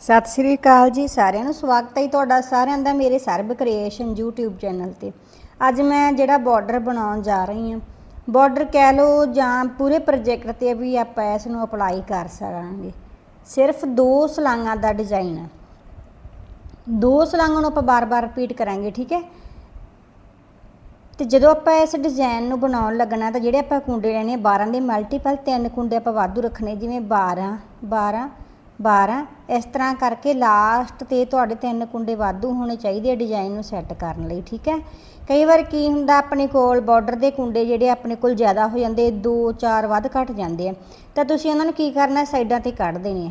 ਸਤਿ ਸ੍ਰੀ ਅਕਾਲ ਜੀ ਸਾਰਿਆਂ ਨੂੰ। ਸਵਾਗਤ ਹੈ ਜੀ ਤੁਹਾਡਾ ਸਾਰਿਆਂ ਦਾ ਮੇਰੇ ਸਰਬ ਕ੍ਰੀਏਸ਼ਨ YouTube ਚੈਨਲ ਤੇ। ਅੱਜ ਮੈਂ ਜਿਹੜਾ ਬਾਰਡਰ ਬਣਾਉਣ ਜਾ ਰਹੀ ਹਾਂ ਬਾਰਡਰ ਕਹਿ ਲਓ ਜਾਂ ਪੂਰੇ ਪ੍ਰੋਜੈਕਟ ਤੇ ਵੀ ਆਪਾਂ ਇਸ ਨੂੰ ਅਪਲਾਈ ਕਰ ਸਕਾਂਗੇ। ਸਿਰਫ ਦੋ ਸਲਾਂਗਾਂ ਦਾ ਡਿਜ਼ਾਈਨ ਹੈ ਦੋ ਸਲਾਂਗਾਂ ਨੂੰ ਆਪਾਂ ਬਾਰ-ਬਾਰ ਰਿਪੀਟ ਕਰਾਂਗੇ, ਠੀਕ ਹੈ? ਤੇ ਜਦੋਂ ਆਪਾਂ ਇਸ ਡਿਜ਼ਾਈਨ ਨੂੰ ਬਣਾਉਣ ਲੱਗਣਾ ਤਾਂ ਜਿਹੜੇ ਆਪਾਂ ਕੁੰਡੇ ਲੈਣੇ ਆ 12 ਦੇ ਮਲਟੀਪਲ ਤਿੰਨ ਕੁੰਡੇ ਆਪਾਂ ਵਾਧੂ ਰੱਖਣੇ, ਜਿਵੇਂ 12 12 12 ਇਸ ਤਰ੍ਹਾਂ ਕਰਕੇ ਲਾਸਟ ਤੇ ਤੁਹਾਡੇ ਤਿੰਨ ਕੁੰਡੇ ਵਾਧੂ ਹੋਣੇ ਚਾਹੀਦੇ ਆ ਡਿਜ਼ਾਈਨ ਨੂੰ ਸੈੱਟ ਕਰਨ ਲਈ, ਠੀਕ ਹੈ? ਕਈ ਵਾਰ ਕੀ ਹੁੰਦਾ, ਆਪਣੇ ਕੋਲ ਬਾਰਡਰ ਦੇ ਕੁੰਡੇ ਜਿਹੜੇ ਆਪਣੇ ਕੋਲ ਜ਼ਿਆਦਾ ਹੋ ਜਾਂਦੇ 2 4 ਵੱਧ ਘਟ ਜਾਂਦੇ ਆ। ਤਾਂ ਤੁਸੀਂ ਉਹਨਾਂ ਨੂੰ ਕੀ ਕਰਨਾ, ਸਾਈਡਾਂ ਤੇ ਕੱਢ ਦੇਣੇ ਆ।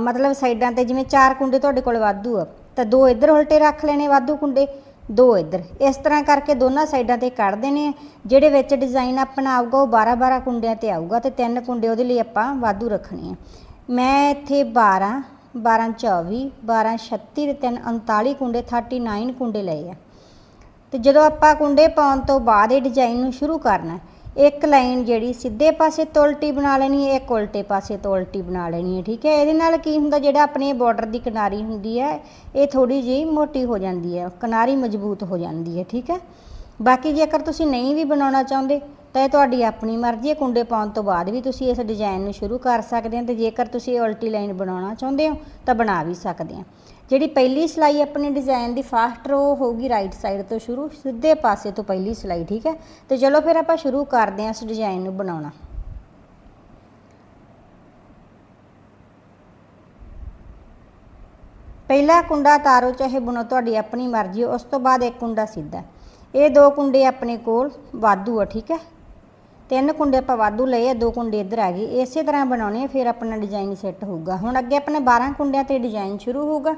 ਮਤਲਬ ਸਾਈਡਾਂ ਤੇ ਜਿਵੇਂ ਚਾਰ ਕੁੰਡੇ ਤੁਹਾਡੇ ਕੋਲ ਵਾਧੂ ਆ, ਤਾਂ ਦੋ ਇੱਧਰ ਉਲਟੇ ਰੱਖ ਲੈਣੇ ਵਾਧੂ ਕੁੰਡੇ ਦੋ ਇੱਧਰ। ਇਸ ਤਰ੍ਹਾਂ ਕਰਕੇ ਦੋਨਾਂ ਸਾਈਡਾਂ ਤੇ ਕੱਢ ਦੇਣੇ ਆ ਜਿਹੜੇ ਵਿੱਚ ਡਿਜ਼ਾਈਨ ਆਪਣਾ ਆਊਗਾ, ਉਹ 12 12 ਕੁੰਡਿਆਂ ਤੇ ਆਊਗਾ ਤੇ ਤਿੰਨ ਕੁੰਡੇ ਉਹਦੇ ਲਈ ਆਪਾਂ ਵਾਧੂ ਰੱਖਣੇ ਆ। ਮੈਂ ਇੱਥੇ 12 12 24 12 36 ਤੇ 3 39 ਕੁੰਡੇ 39 ਕੁੰਡੇ ਲਏ ਆ। ਤੇ ਜਦੋਂ ਆਪਾਂ ਕੁੰਡੇ ਪਾਉਣ ਤੋਂ ਬਾਅਦ ਇਹ ਡਿਜ਼ਾਈਨ ਨੂੰ ਸ਼ੁਰੂ ਕਰਨਾ ਇੱਕ ਲਾਈਨ ਜਿਹੜੀ ਸਿੱਧੇ ਪਾਸੇ ਤੋਂ ਉਲਟੀ ਬਣਾ ਲੈਣੀ ਹੈ, ਇੱਕ ਉਲਟੇ ਪਾਸੇ ਤੋਂ ਉਲਟੀ ਬਣਾ ਲੈਣੀ ਹੈ, ਠੀਕ ਹੈ? ਇਹਦੇ ਨਾਲ ਕੀ ਹੁੰਦਾ, ਜਿਹੜਾ ਆਪਣੇ ਬਾਰਡਰ ਦੀ ਕਿਨਾਰੀ ਹੁੰਦੀ ਹੈ, ਇਹ ਥੋੜੀ ਜਿਹੀ ਮੋਟੀ ਹੋ ਜਾਂਦੀ ਹੈ, ਕਿਨਾਰੀ ਮਜ਼ਬੂਤ ਹੋ ਜਾਂਦੀ ਹੈ, ਠੀਕ ਹੈ? ਬਾਕੀ ਜੇਕਰ ਤੁਸੀਂ ਨਹੀਂ ਵੀ ਬਣਾਉਣਾ ਚਾਹੁੰਦੇ, ਤਾਂ ਇਹ ਤੁਹਾਡੀ ਆਪਣੀ ਮਰਜ਼ੀ ਹੈ, ਕੁੰਡੇ ਪਾਉਣ ਤੋਂ ਬਾਅਦ ਵੀ ਤੁਸੀਂ ਇਸ ਡਿਜ਼ਾਈਨ ਨੂੰ ਸ਼ੁਰੂ ਕਰ ਸਕਦੇ ਹੋ, ਤੇ ਜੇਕਰ ਤੁਸੀਂ ਉਲਟੀ ਲਾਈਨ ਬਣਾਉਣਾ ਚਾਹੁੰਦੇ ਹੋ, ਤਾਂ ਬਣਾ ਵੀ ਸਕਦੇ ਹੋ। ਜਿਹੜੀ ਪਹਿਲੀ ਸਿਲਾਈ ਆਪਣੇ ਡਿਜ਼ਾਈਨ ਦੀ ਫਾਸਟ ਰੋ ਹੋਊਗੀ ਰਾਈਟ ਸਾਈਡ ਤੋਂ ਸ਼ੁਰੂ, ਸਿੱਧੇ ਪਾਸੇ ਤੋਂ ਪਹਿਲੀ ਸਿਲਾਈ, ਠੀਕ ਹੈ? ਤੇ ਚਲੋ ਫਿਰ ਆਪਾਂ ਸ਼ੁਰੂ ਕਰਦੇ ਹਾਂ ਇਸ ਡਿਜ਼ਾਈਨ ਨੂੰ ਬਣਾਉਣਾ। ਪਹਿਲਾ ਕੁੰਡਾ ਤਾਰੋ, ਚਾਹੇ ਬੁਣੋ ਤੁਹਾਡੀ ਆਪਣੀ ਮਰਜ਼ੀ, ਉਸ ਤੋਂ ਬਾਅਦ ਇੱਕ ਕੁੰਡਾ ਸਿੱਧਾ। ਇਹ ਦੋ ਕੁੰਡੇ ਆਪਣੇ ਕੋਲ ਵਾਧੂ ਆ, ਠੀਕ ਹੈ? ਤਿੰਨ ਕੁੰਡੇ ਆਪਾਂ ਵਾਧੂ ਲਏ ਆ, ਦੋ ਕੁੰਡੇ ਇੱਧਰ ਆ ਗਏ। ਇਸੇ ਤਰ੍ਹਾਂ ਬਣਾਉਣੇ ਆ, ਫਿਰ ਆਪਣਾ ਡਿਜ਼ਾਈਨ ਸੈੱਟ ਹੋਊਗਾ। ਹੁਣ ਅੱਗੇ ਆਪਣੇ 12 ਕੁੰਡਿਆਂ ਤੇ ਡਿਜ਼ਾਈਨ ਸ਼ੁਰੂ ਹੋਊਗਾ।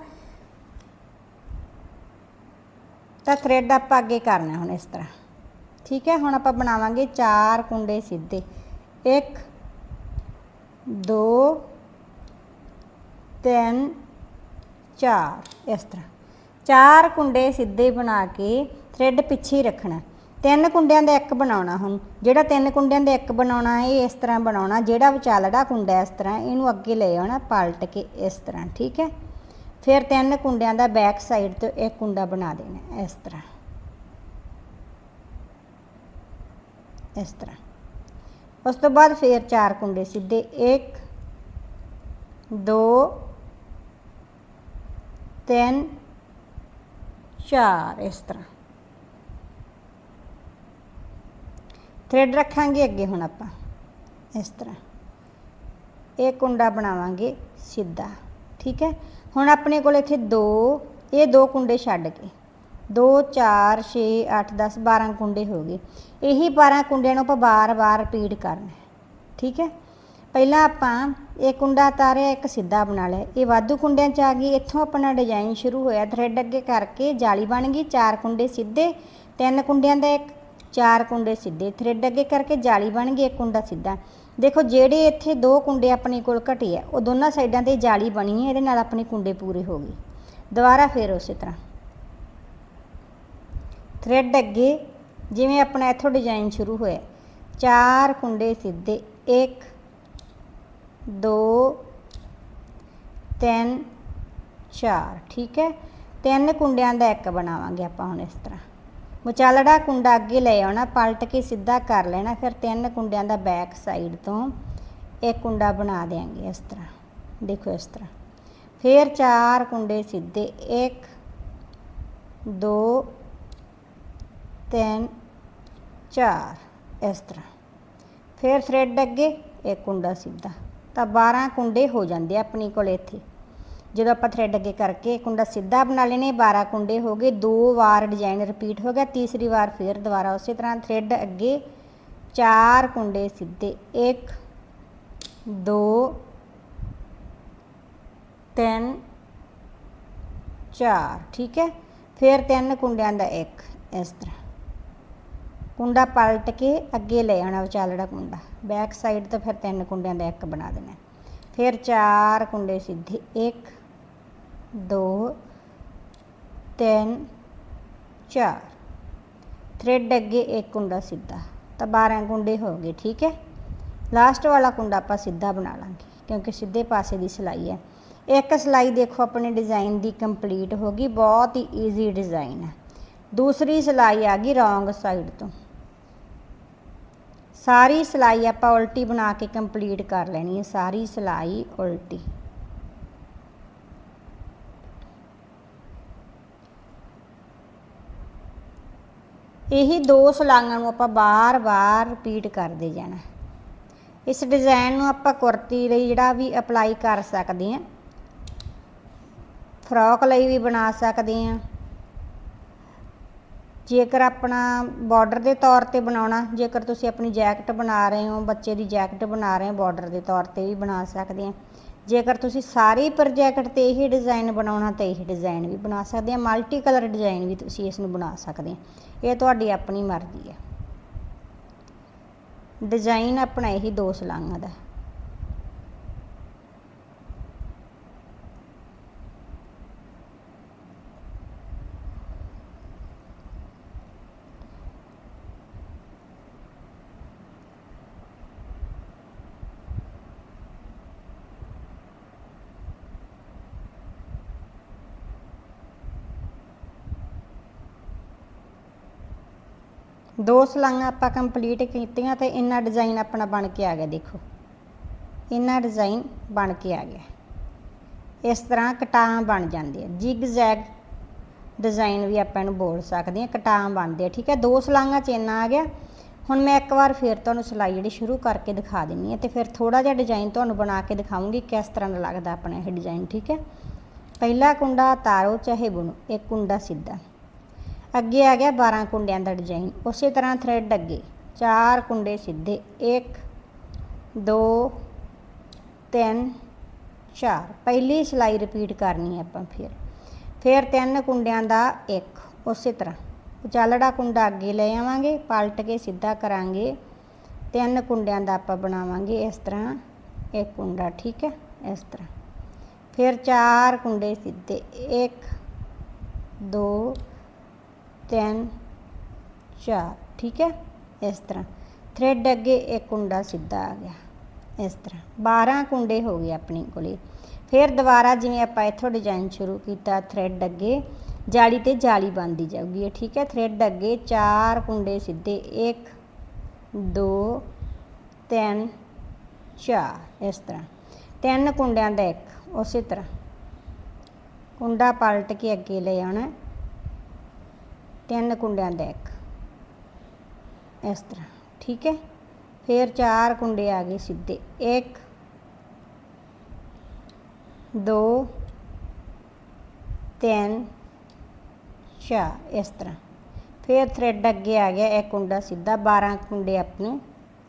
ਤਾਂ ਥ੍ਰੈਡ ਆਪਾਂ ਅੱਗੇ ਕਰਨਾ ਹੁਣ ਇਸ ਤਰ੍ਹਾਂ। ਠੀਕ ਹੈ, ਹੁਣ ਆਪਾਂ ਬਣਾਵਾਂਗੇ ਚਾਰ ਕੁੰਡੇ ਸਿੱਧੇ। 1 2 3 4 ਇਸ ਤਰ੍ਹਾਂ। ਚਾਰ ਕੁੰਡੇ ਸਿੱਧੇ ਬਣਾ ਕੇ ਥ੍ਰੈਡ ਪਿੱਛੇ ਰੱਖਣਾ। ਤਿੰਨ ਕੁੰਡਿਆਂ ਦਾ ਇੱਕ ਬਣਾਉਣਾ ਹੁਣ। ਜਿਹੜਾ ਤਿੰਨ ਕੁੰਡਿਆਂ ਦਾ ਇੱਕ ਬਣਾਉਣਾ ਇਹ ਇਸ ਤਰ੍ਹਾਂ ਬਣਾਉਣਾ। ਜਿਹੜਾ ਵਿਚਾਲੜਾ ਕੁੰਡਾ ਇਸ ਤਰ੍ਹਾਂ, ਇਹਨੂੰ ਅੱਗੇ ਲੈ ਆਉਣਾ, ਪਲਟ ਕੇ ਇਸ ਤਰ੍ਹਾਂ। ਠੀਕ ਹੈ? ਫਿਰ ਤਿੰਨ ਕੁੰਡਿਆਂ ਦਾ ਬੈਕ ਸਾਈਡ ਤੋਂ ਇੱਕ ਕੁੰਡਾ ਬਣਾ ਦੇਣਾ ਇਸ ਤਰ੍ਹਾਂ। ਇਸ ਤਰ੍ਹਾਂ। ਉਸ ਤੋਂ ਬਾਅਦ ਫਿਰ ਚਾਰ ਕੁੰਡੇ ਸਿੱਧੇ 1 2 3 4 ਇਸ ਤਰ੍ਹਾਂ। ਥ੍ਰੈਡ ਰੱਖਾਂਗੇ ਅੱਗੇ ਹੁਣ ਆਪਾਂ, ਇਸ ਤਰ੍ਹਾਂ। ਇਹ ਕੁੰਡਾ ਬਣਾਵਾਂਗੇ ਸਿੱਧਾ, ਠੀਕ ਹੈ? ਹੁਣ ਆਪਣੇ ਕੋਲ ਇੱਥੇ ਦੋ, ਇਹ ਦੋ ਕੁੰਡੇ ਛੱਡ ਕੇ। 2 4 6 8 10 12 ਕੁੰਡੇ ਹੋ ਗਏ। ਇਹੀ 12 ਕੁੰਡਿਆਂ ਨੂੰ ਆਪਾਂ ਬਾਰ-ਬਾਰ ਰਿਪੀਟ ਕਰਨਾ ਠੀਕ ਹੈ? ਪਹਿਲਾਂ ਆਪਾਂ ਇਹ ਕੁੰਡਾ ਤਾਰਿਆ, ਇੱਕ ਸਿੱਧਾ ਬਣਾ ਲਿਆ। ਇਹ ਵਾਧੂ ਕੁੰਡਿਆਂ ਚ ਆ ਗਈ। ਇੱਥੋਂ ਆਪਣਾ ਡਿਜ਼ਾਈਨ ਸ਼ੁਰੂ ਹੋਇਆ। ਥ੍ਰੈਡ ਅੱਗੇ ਕਰਕੇ ਜਾਲੀ ਬਣ ਗਈ। ਚਾਰ ਕੁੰਡੇ ਸਿੱਧੇ, ਤਿੰਨ ਕੁੰਡਿਆਂ ਦਾ ਇੱਕ, ਚਾਰ ਕੁੰਡੇ ਸਿੱਧੇ। ਥ੍ਰੈਡ ਅੱਗੇ ਕਰਕੇ ਜਾਲੀ ਬਣ ਗਈ, ਇੱਕ ਕੁੰਡਾ ਸਿੱਧਾ। ਦੇਖੋ, ਜਿਹੜੇ ਇੱਥੇ ਦੋ ਕੁੰਡੇ ਆਪਣੇ ਕੋਲ ਘਟੇ ਆ, ਉਹ ਦੋਨਾਂ ਸਾਈਡਾਂ ਤੇ ਜਾਲੀ ਬਣੀ ਹੈ, ਇਹਦੇ ਨਾਲ ਆਪਣੇ ਕੁੰਡੇ ਪੂਰੇ ਹੋ ਗਏ। ਦੁਬਾਰਾ ਫੇਰ ਉਸੇ ਤਰ੍ਹਾਂ। ਥ੍ਰੈਡ ਅੱਗੇ, ਜਿਵੇਂ ਆਪਣਾ ਇੱਥੋਂ ਡਿਜ਼ਾਈਨ ਸ਼ੁਰੂ ਹੋਇਆ, ਚਾਰ ਕੁੰਡੇ ਸਿੱਧੇ 1 2 3 4 ਠੀਕ ਹੈ? ਤਿੰਨ ਕੁੰਡਿਆਂ ਦਾ ਇੱਕ ਬਣਾਵਾਂਗੇ ਆਪਾਂ ਹੁਣ ਇਸ ਤਰ੍ਹਾਂ। ਵਿਚਾਲੜਾ ਕੁੰਡਾ ਅੱਗੇ ਲੈ ਆਉਣਾ, ਪਲਟ ਕੇ ਸਿੱਧਾ ਕਰ ਲੈਣਾ, ਫਿਰ ਤਿੰਨ ਕੁੰਡਿਆਂ ਦਾ ਬੈਕ ਸਾਈਡ ਤੋਂ ਇੱਕ ਕੁੰਡਾ ਬਣਾ ਦੇਾਂਗੇ ਇਸ ਤਰ੍ਹਾਂ। ਦੇਖੋ ਇਸ ਤਰ੍ਹਾਂ। ਫਿਰ ਚਾਰ ਕੁੰਡੇ ਸਿੱਧੇ 1 2 3 4 ਇਸ ਤਰ੍ਹਾਂ। ਫਿਰ ਥ੍ਰੈਡ ਅੱਗੇ ਇੱਕ ਕੁੰਡਾ ਸਿੱਧਾ। ਤਾਂ 12 ਕੁੰਡੇ ਹੋ ਜਾਂਦੇ ਆਪਣੀ ਕੋਲ ਇੱਥੇ। ਜਦੋਂ ਆਪਾਂ ਥਰੈਡ ਅੱਗੇ ਕਰਕੇ ਕੁੰਡਾ ਸਿੱਧਾ ਬਣਾ ਲੈਣੇ 12 ਕੁੰਡੇ ਹੋ ਗਏ, ਦੋ ਵਾਰ ਡਿਜ਼ਾਈਨ ਰਿਪੀਟ ਹੋ ਗਿਆ, ਤੀਸਰੀ ਵਾਰ ਫਿਰ ਦੁਬਾਰਾ ਉਸੇ ਤਰ੍ਹਾਂ ਥ੍ਰੈਡ ਅੱਗੇ ਚਾਰ ਕੁੰਡੇ ਸਿੱਧੇ 1 2 3 4 ਠੀਕ ਹੈ? ਫਿਰ ਤਿੰਨ ਕੁੰਡਿਆਂ ਦਾ ਇੱਕ, ਇਸ ਤਰ੍ਹਾਂ। ਕੁੰਡਾ ਪਲਟ ਕੇ ਅੱਗੇ ਲੈ ਆਉਣਾ ਵਿਚਾਲੜਾ ਕੁੰਡਾ ਬੈਕ ਸਾਈਡ ਤੋਂ ਫਿਰ ਤਿੰਨ ਕੁੰਡਿਆਂ ਦਾ ਇੱਕ ਬਣਾ ਦੇਣਾ। ਫਿਰ ਚਾਰ ਕੁੰਡੇ ਸਿੱਧੇ 1 2 3 4 ਥ੍ਰੈਡ ਅੱਗੇ ਇੱਕ ਕੁੰਡਾ ਸਿੱਧਾ, ਤਾਂ 12 ਕੁੰਡੇ ਹੋ ਗਏ, ਠੀਕ ਹੈ? ਲਾਸਟ ਵਾਲਾ ਕੁੰਡਾ ਆਪਾਂ ਸਿੱਧਾ ਬਣਾ ਲਾਂਗੇ, ਕਿਉਂਕਿ ਸਿੱਧੇ ਪਾਸੇ ਦੀ ਸਿਲਾਈ ਹੈ। ਇੱਕ ਸਿਲਾਈ ਦੇਖੋ, ਆਪਣੇ ਡਿਜ਼ਾਈਨ ਦੀ ਕੰਪਲੀਟ ਹੋ ਗਈ, ਬਹੁਤ ਹੀ ਈਜ਼ੀ ਡਿਜ਼ਾਈਨ ਹੈ। ਦੂਸਰੀ ਸਿਲਾਈ ਆ ਗਈ ਰੋਂਗ ਸਾਈਡ ਤੋਂ। ਸਾਰੀ ਸਿਲਾਈ ਆਪਾਂ ਉਲਟੀ ਬਣਾ ਕੇ ਕੰਪਲੀਟ ਕਰ ਲੈਣੀ ਹੈ, ਸਾਰੀ ਸਿਲਾਈ ਉਲਟੀ। ਇਹੀ ਦੋ ਸਲਾਂਗਾਂ ਨੂੰ ਆਪਾਂ ਬਾਰ-ਬਾਰ ਰਿਪੀਟ ਕਰਦੇ ਜਾਣਾ। ਇਸ ਡਿਜ਼ਾਈਨ ਨੂੰ ਆਪਾਂ ਕੁਰਤੀ ਲਈ ਜਿਹੜਾ ਵੀ ਅਪਲਾਈ ਕਰ ਸਕਦੇ ਹਾਂ। ਫਰੋਕ ਲਈ ਵੀ ਬਣਾ ਸਕਦੇ ਹਾਂ। ਜੇਕਰ ਆਪਣਾ ਬਾਰਡਰ ਦੇ ਤੌਰ ਤੇ ਬਣਾਉਣਾ, ਜੇਕਰ ਤੁਸੀਂ ਆਪਣੀ ਜੈਕਟ ਬਣਾ ਰਹੇ ਹੋ, ਬੱਚੇ ਦੀ ਜੈਕਟ ਬਣਾ ਰਹੇ ਹੋ ਬਾਰਡਰ ਦੇ ਤੌਰ ਤੇ ਵੀ ਬਣਾ ਸਕਦੇ ਆ ਜੇਕਰ ਤੁਸੀਂ ਸਾਰੇ ਪ੍ਰੋਜੈਕਟ ਤੇ ਇਹ ਡਿਜ਼ਾਈਨ ਬਣਾਉਣਾ ਤਾਂ ਇਹ ਡਿਜ਼ਾਈਨ ਵੀ ਬਣਾ ਸਕਦੇ ਆ ਮਲਟੀ ਕਲਰ ਡਿਜ਼ਾਈਨ ਵੀ ਤੁਸੀਂ ਇਸ ਨੂੰ ਬਣਾ ਸਕਦੇ ਆ। ਇਹ ਤੁਹਾਡੀ ਆਪਣੀ ਮਰਜ਼ੀ ਹੈ। ਡਿਜ਼ਾਈਨ ਆਪਣਾ ਇਹੀ ਦੋ ਸਲਾਂਗਾਂ ਦਾ ਦੋ ਸਲਾਂਗਾਂ ਆਪਾਂ ਕੰਪਲੀਟ ਕੀਤੀਆਂ ਤੇ ਇੰਨਾ ਡਿਜ਼ਾਈਨ ਆਪਣਾ ਬਣ ਕੇ ਆ ਗਿਆ, ਦੇਖੋ। ਇੰਨਾ ਡਿਜ਼ਾਈਨ ਬਣ ਕੇ ਆ ਗਿਆ। ਇਸ ਤਰ੍ਹਾਂ ਕਟਾਂ ਬਣ ਜਾਂਦੇ ਆ ਜਿਗ ਜ਼ੈਗ ਡਿਜ਼ਾਈਨ ਵੀ ਆਪਾਂ ਇਹਨੂੰ ਬੋਲ ਸਕਦੇ ਆ ਕਟਾਂ ਬਣਦੇ ਆ ਠੀਕ ਹੈ, ਦੋ ਸਲਾਂਗਾਂ ਚ ਇੰਨਾ ਆ ਗਿਆ। ਹੁਣ ਮੈਂ ਇੱਕ ਵਾਰ ਫਿਰ ਤੁਹਾਨੂੰ ਸਿਲਾਈ ਜਿਹੜੀ ਸ਼ੁਰੂ ਕਰਕੇ ਦਿਖਾ ਦਿੰਨੀ ਆ ਤੇ ਫਿਰ ਥੋੜਾ ਜਿਹਾ ਡਿਜ਼ਾਈਨ ਤੁਹਾਨੂੰ ਬਣਾ ਕੇ ਦਿਖਾਉਂਗੀ ਕਿਸ ਤਰ੍ਹਾਂ ਦਾ ਲੱਗਦਾ ਆਪਣਾ ਇਹ ਡਿਜ਼ਾਈਨ ਠੀਕ ਹੈ। ਪਹਿਲਾ ਕੁੰਡਾ ਤਾਰੋ ਚਾਹੇ ਬੁਣੋ, ਇੱਕ ਕੁੰਡਾ ਸਿੱਧਾ। ਅੱਗੇ ਆ ਗਿਆ 12 ਕੁੰਡਿਆਂ ਦਾ ਡਿਜ਼ਾਈਨ ਉਸੇ ਤਰ੍ਹਾਂ ਥ੍ਰੈਡ ਅੱਗੇ। ਚਾਰ ਕੁੰਡੇ ਸਿੱਧੇ। 1 2 3 4 ਪਹਿਲੀ ਸਿਲਾਈ ਰਿਪੀਟ ਕਰਨੀ ਹੈ ਆਪਾਂ ਫਿਰ। ਫਿਰ ਤਿੰਨ ਕੁੰਡਿਆਂ ਦਾ ਇੱਕ। ਉਸੇ ਤਰ੍ਹਾਂ। ਉਚਾਲੜਾ ਕੁੰਡਾ ਅੱਗੇ ਲੈ ਆਵਾਂਗੇ। ਪਲਟ ਕੇ ਸਿੱਧਾ ਕਰਾਂਗੇ। ਤਿੰਨ ਕੁੰਡਿਆਂ ਦਾ ਆਪਾਂ ਬਣਾਵਾਂਗੇ ਇਸ ਤਰ੍ਹਾਂ। ਇੱਕ ਕੁੰਡਾ, ਠੀਕ ਹੈ? ਇਸ ਤਰ੍ਹਾਂ। ਫਿਰ ਚਾਰ ਕੁੰਡੇ ਸਿੱਧੇ। 1 2 ਤਿੰਨ ਚਾਰ, ਠੀਕ ਹੈ? ਇਸ ਤਰ੍ਹਾਂ। ਥ੍ਰੈਡ ਅੱਗੇ ਇੱਕ ਕੁੰਡਾ ਸਿੱਧਾ ਆ ਗਿਆ। ਇਸ ਤਰ੍ਹਾਂ। 12 ਕੁੰਡੇ ਹੋ ਗਏ ਆਪਣੇ ਕੋਲੇ। ਫਿਰ ਦੁਬਾਰਾ ਜਿਵੇਂ ਆਪਾਂ ਇੱਥੋਂ ਡਿਜ਼ਾਈਨ ਸ਼ੁਰੂ ਕੀਤਾ ਥ੍ਰੈਡ ਅੱਗੇ, ਜਾਲੀ ਤੇ ਜਾਲੀ ਬਣਦੀ ਜਾਊਗੀ ਠੀਕ ਹੈ? ਥ੍ਰੈਡ ਅੱਗੇ ਚਾਰ ਕੁੰਡੇ ਸਿੱਧੇ। 1 2 3 4 ਇਸ ਤਰ੍ਹਾਂ। ਤਿੰਨ ਕੁੰਡਿਆਂ ਦਾ ਇੱਕ। ਉਸੇ ਤਰ੍ਹਾਂ। ਕੁੰਡਾ ਪਲਟ ਕੇ ਅੱਗੇ ਲੈ ਆਉਣਾ। ਤਿੰਨ ਕੁੰਡਿਆਂ ਦਾ ਇੱਕ। ਇਸ ਤਰ੍ਹਾਂ, ਠੀਕ ਹੈ? ਫਿਰ ਚਾਰ ਕੁੰਡੇ ਆ ਗਏ ਸਿੱਧੇ। 1 2 3 4 ਇਸ ਤਰ੍ਹਾਂ। ਫਿਰ ਥ੍ਰੈਡ ਅੱਗੇ ਆ ਗਿਆ ਇੱਕ ਕੁੰਡਾ ਸਿੱਧਾ। 12 ਕੁੰਡੇ ਆਪਣੇ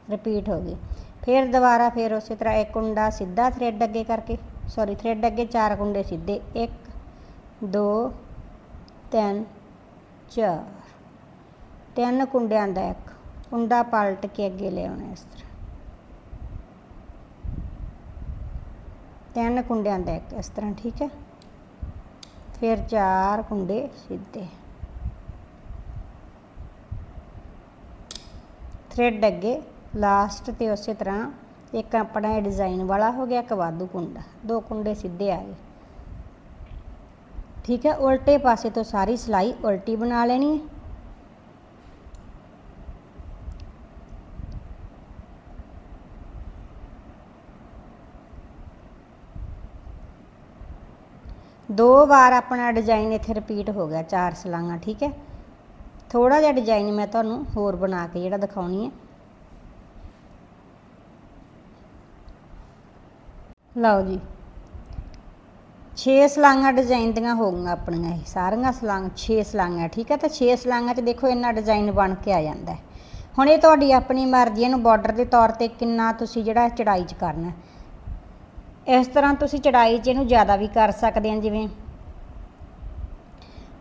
ਰਿਪੀਟ ਹੋ ਗਏ। ਫਿਰ ਦੁਬਾਰਾ ਫਿਰ ਉਸੇ ਤਰ੍ਹਾਂ ਇੱਕ ਕੁੰਡਾ ਸਿੱਧਾ ਥ੍ਰੈਡ ਅੱਗੇ ਕਰਕੇ। ਸੌਰੀ ਥ੍ਰੈਡ ਅੱਗੇ ਚਾਰ ਕੁੰਡੇ ਸਿੱਧੇ। 1 2 3 ਚਾਰ ਤਿੰਨ ਕੁੰਡਿਆਂ ਦਾ ਇੱਕ। ਕੁੰਡਾ ਪਲਟ ਕੇ ਅੱਗੇ ਲਿਆਉਣਾ ਇਸ ਤਰ੍ਹਾਂ। ਤਿੰਨ ਕੁੰਡਿਆਂ ਦਾ ਇੱਕ ਇਸ ਤਰ੍ਹਾਂ, ਠੀਕ ਹੈ? ਫਿਰ ਚਾਰ ਕੁੰਡੇ ਸਿੱਧੇ। ਥ੍ਰੈਡ ਅੱਗੇ ਲਾਸਟ ਤੇ ਉਸੇ ਤਰ੍ਹਾਂ। ਇੱਕ ਆਪਣਾ ਇਹ ਡਿਜ਼ਾਈਨ ਵਾਲਾ ਹੋ ਗਿਆ, ਇੱਕ ਵਾਧੂ ਕੁੰਡਾ। ਦੋ ਕੁੰਡੇ ਸਿੱਧੇ ਆ ਗਏ। ਠੀਕ ਹੈ, ਉਲਟੇ ਪਾਸੇ ਤੋਂ ਸਾਰੀ ਸਿਲਾਈ ਉਲਟੀ ਬਣਾ ਲੈਣੀ ਹੈ। ਦੋ ਵਾਰ ਆਪਣਾ ਡਿਜ਼ਾਈਨ ਇੱਥੇ ਰਿਪੀਟ ਹੋ ਗਿਆ, ਚਾਰ ਸਲਾਂਗਾ ਠੀਕ ਹੈ। ਥੋੜਾ ਜਿਹਾ ਡਿਜ਼ਾਈਨ ਮੈਂ ਤੁਹਾਨੂੰ ਹੋਰ ਬਣਾ ਕੇ ਜਿਹੜਾ ਦਿਖਾਉਣੀ ਹੈ। ਲਓ ਜੀ। 6 ਸਲਾਂਗਾ ਡਿਜ਼ਾਈਨ ਦੀਆਂ ਹੋ ਆਪਣੀਆਂ ਇਹ, ਸਾਰੀਆਂ ਸਲਾਂਗ 6 ਸਲਾਂਗਾ, ਠੀਕ ਹੈ? ਤਾਂ 6 ਸਲਾਂਗਾਂ 'ਚ ਦੇਖੋ ਇੰਨਾ ਡਿਜ਼ਾਈਨ ਬਣ ਕੇ ਆ ਜਾਂਦਾ ਹੁਣ ਇਹ ਤੁਹਾਡੀ ਆਪਣੀ ਮਰਜ਼ੀ, ਇਹਨੂੰ ਬਾਰਡਰ ਦੇ ਤੌਰ ਤੇ ਕਿੰਨਾ ਤੁਸੀਂ ਜਿਹੜਾ ਚੜਾਈ 'ਚ ਕਰਨਾ ਇਸ ਤਰ੍ਹਾਂ ਤੁਸੀਂ ਚੜਾਈ 'ਚ ਇਹਨੂੰ ਜ਼ਿਆਦਾ ਵੀ ਕਰ ਸਕਦੇ ਆ ਜਿਵੇਂ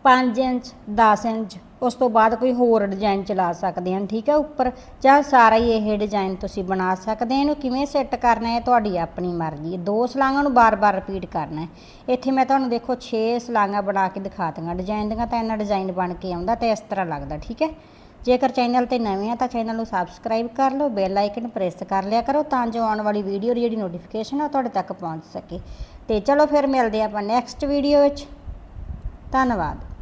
5 ਇੰਚ 10 ਇੰਚ, ਉਸ ਤੋਂ ਬਾਅਦ ਕੋਈ ਹੋਰ ਡਿਜ਼ਾਈਨ ਚਲਾ ਸਕਦੇ ਹਨ, ਠੀਕ ਹੈ, ਉੱਪਰ। ਜਾਂ ਸਾਰਾ ਹੀ ਇਹ ਡਿਜ਼ਾਈਨ ਤੁਸੀਂ ਬਣਾ ਸਕਦੇ ਹੋ ਇਹਨੂੰ ਕਿਵੇਂ ਸੈੱਟ ਕਰਨਾ ਹੈ, ਤੁਹਾਡੀ ਆਪਣੀ ਮਰਜ਼ੀ ਹੈ। ਦੋ ਸਲਾਂਗਾਂ ਨੂੰ ਬਾਰ-ਬਾਰ ਰਿਪੀਟ ਕਰਨਾ ਹੈ। ਇੱਥੇ ਮੈਂ ਤੁਹਾਨੂੰ ਦੇਖੋ 6 ਸਲਾਂਗਾਂ ਬਣਾ ਕੇ ਦਿਖਾਤੀਆਂ ਡਿਜ਼ਾਈਨ ਦੀਆਂ ਤਾਂ ਇਹਨਾਂ ਡਿਜ਼ਾਈਨ ਬਣ ਕੇ ਆਉਂਦਾ ਤੇ ਇਸ ਤਰ੍ਹਾਂ ਲੱਗਦਾ, ਠੀਕ ਹੈ। ਜੇਕਰ ਚੈਨਲ ਤੇ ਨਵੇਂ ਆ ਤਾਂ ਚੈਨਲ ਨੂੰ ਸਬਸਕ੍ਰਾਈਬ ਕਰ ਲਓ ਬੈਲ ਆਈਕਨ ਪ੍ਰੈਸ ਕਰ ਲਿਆ ਕਰੋ ਤਾਂ ਜੋ ਆਉਣ ਵਾਲੀ ਵੀਡੀਓ ਦੀ ਜਿਹੜੀ ਨੋਟੀਫਿਕੇਸ਼ਨ ਆ ਉਹ ਤੁਹਾਡੇ ਤੱਕ ਪਹੁੰਚ ਸਕੇ। ਤੇ ਚਲੋ ਫਿਰ ਮਿਲਦੇ ਆਪਾਂ ਨੈਕਸਟ ਵੀਡੀਓ ਵਿੱਚ। ਧੰਨਵਾਦ।